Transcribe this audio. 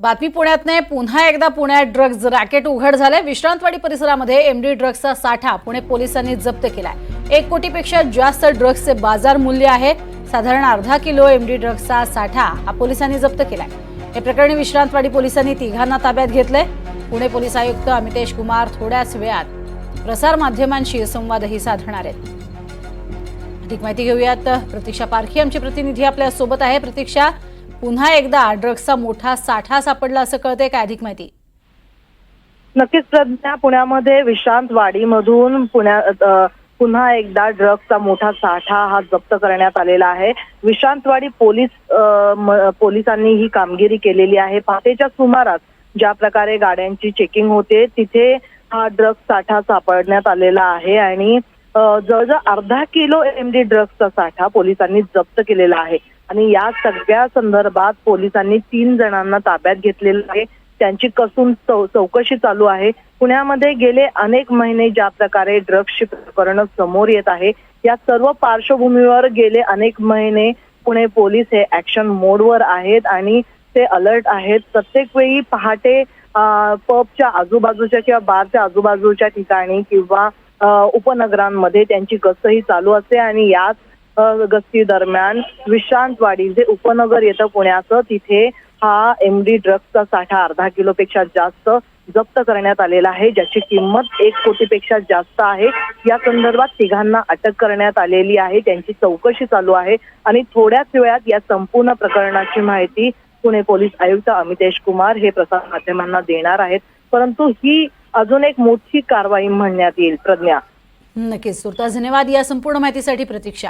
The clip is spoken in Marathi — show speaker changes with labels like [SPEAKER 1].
[SPEAKER 1] बातमी नाही पुन्हा एकदा पुण्यात ड्रग्ज रॅकेट उघड झालंय. विश्रांतवाडी परिसरामध्ये एमडी ड्रग्जचा साठा पुणे पोलिसांनी जप्त केलाय. एक कोटीपेक्षा जास्त ड्रग्जचे बाजार मूल्य आहे. साधारण अर्धा किलो एमडी ड्रग्जचा साठा हा पोलिसांनी जप्त केलाय. हे प्रकरणी विश्रांतवाडी पोलिसांनी तिघांना ताब्यात घेतलंय. पुणे पोलीस आयुक्त अमितेश कुमार थोड्याच वेळात प्रसार माध्यमांशी संवादही साधणार आहेत. अधिक माहिती घेऊयात. प्रतीक्षा पारखी आमची प्रतिनिधी आपल्यासोबत आहे. प्रतीक्षा पुन्हा एकदा ड्रग्सचा मोठा साठा सापडला असं कळतंय. काय अधिक माहिती?
[SPEAKER 2] नक्कीच प्रज्ञा. पुण्यामध्ये विश्रांतवाडीमधून पुण्यात पुन्हा एकदा ड्रग्सचा मोठा साठा हा जप्त करण्यात आलेला आहे. विश्रांतवाडी पोलीस पोलिसांनी ही कामगिरी केलेली आहे. पहाटेच्या सुमारास ज्या प्रकारे गाड्यांची चेकिंग होते तिथे हा ड्रग्स साठा सापडण्यात आलेला आहे आणि जवळजवळ अर्धा किलो एमडी ड्रग्सचा साठा पोलिसांनी जप्त केलेला आहे. आणि या सगळ्या संदर्भात पोलिसांनी तीन जणांना ताब्यात घेतलेलं आहे. त्यांची कसून चौकशी चालू आहे. पुण्यामध्ये गेले अनेक महिने ज्या प्रकारे ड्रग्सची प्रकरणं समोर येत आहे या सर्व पार्श्वभूमीवर गेले अनेक महिने पुणे पोलीस हे ऍक्शन मोडवर आहेत आणि ते अलर्ट आहेत. प्रत्येक वेळी पहाटे पबच्या आजूबाजूच्या किंवा बारच्या आजूबाजूच्या ठिकाणी किंवा उपनगरांमध्ये त्यांची गस्तही चालू असते आणि याच गस्ती दरम्यान विश्रांतवाडी जे उपनगर येतं पुण्याचं तिथे हा एमडी ड्रग्सचा साठा अर्धा किलोपेक्षा जास्त जप्त करण्यात आलेला आहे ज्याची किंमत एक कोटीपेक्षा जास्त आहे. या संदर्भात तिघांना अटक करण्यात आलेली आहे त्यांची चौकशी चालू आहे आणि थोड्याच वेळात या संपूर्ण प्रकरणाची माहिती पुणे पोलीस आयुक्त अमितेश कुमार हे प्रसार माध्यमांना देणार आहेत. परंतु ही अजून एक मोठी कारवाई म्हणण्यात येईल प्रज्ञा.
[SPEAKER 1] नक्कीच तुर्तास धन्यवाद. या संपूर्ण माहितीसाठी प्रतीक्षा.